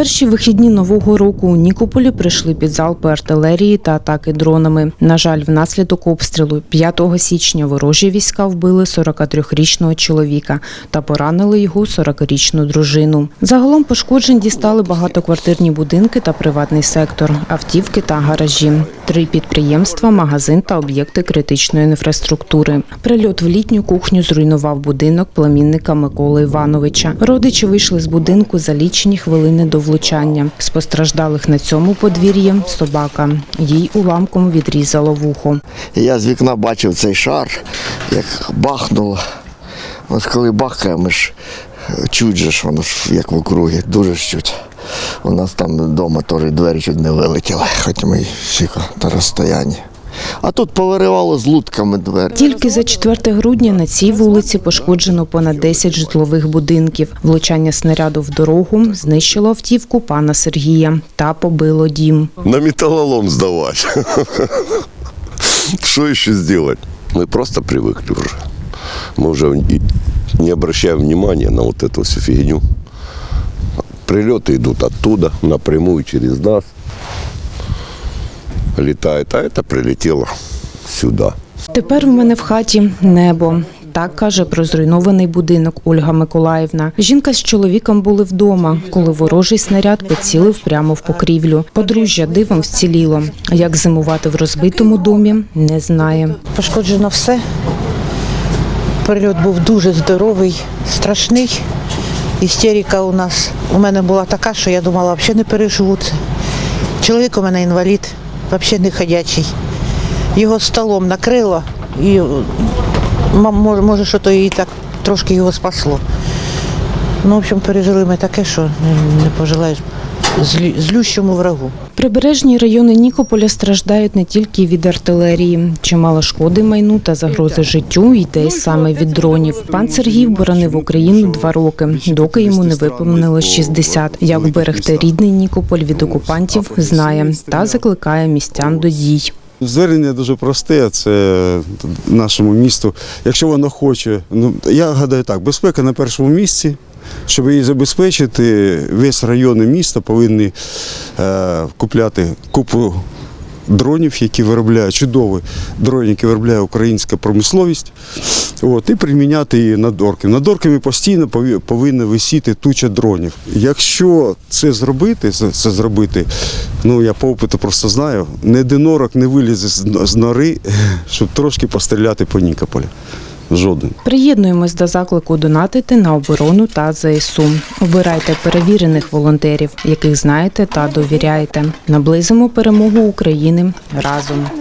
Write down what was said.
перші вихідні нового року у Нікополі прийшли під залпи артилерії та атаки дронами. На жаль, внаслідок обстрілу 5 січня ворожі війська вбили 43-річного чоловіка та поранили його 40-річну дружину. Загалом пошкоджень дістали багатоквартирні будинки та приватний сектор, автівки та гаражі, три підприємства, магазин та об'єкти критичної інфраструктури. Прильот в літню кухню зруйнував будинок племінника Миколи Івановича. Родичі вийшли з будинку за лічені хвилини до влучання. З постраждалих на цьому подвір'ї собака. Їй уламком відрізало вухо. Я з вікна бачив цей шар, як бахнуло. От коли бахкає, ми ж е, чуть же ж воно ж як в округі, дуже ж чуть. У нас там вдома теж двері чуть не вилетіли, хоч ми всі на розстоянні А тут повиривало з лутками двері. Тільки за 4 грудня на цій вулиці пошкоджено понад 10 житлових будинків. Влучання снаряду в дорогу знищило автівку пана Сергія та побило дім. на металлолом сдавать. Что еще сделать? Мы просто привыкли уже. Мы уже и не обращаем внимания на вот эту всю фигню. Прилеты идут оттуда, напрямую через нас. Летает, а это прилетело сюда. Тепер в мене в хаті небо. Так каже про зруйнований будинок Ольга Миколаївна. Жінка з чоловіком були вдома, коли ворожий снаряд поцілив прямо в покрівлю. Подружжя дивом вціліло. Як зимувати в розбитому домі, не знає. Пошкоджено все. Прильот був дуже здоровий, страшний. Істерика у нас у мене була така, що я думала, взагалі не переживу це. Чоловік у мене інвалід, взагалі не ходячий. Його столом накрило і може, що то і так трошки його спасло. Ну, в общем, пережили ми таке, що не пожелаєш злющому врагу. Прибережні райони Нікополя страждають не тільки від артилерії. Чимало шкоди майну та загрози життю йде саме від дронів. Пан Сергій боронив Україну два роки, доки йому не виповнилось 60. Як вберегти рідний Нікополь від окупантів, знає та закликає містян до дій. Звернення дуже просте, це нашому місту. Якщо воно хоче, ну я гадаю так, безпека на першому місці. Щоб її забезпечити, весь район і місто повинні е, купляти купу дронів, які виробляє чудові дрони, які виробляє українська промисловість. От, і приміняти її над орками. Над орками постійно повинна висіти туча дронів. Якщо це зробити, це, зробити, ну я по опиту просто знаю, не одинорок не вилізе з, нори, щоб трошки постріляти по Нікополю. Жоден. Приєднуємось до заклику донатити на оборону та ЗСУ. Обирайте перевірених волонтерів, яких знаєте та довіряєте. Наблизимо перемогу України разом.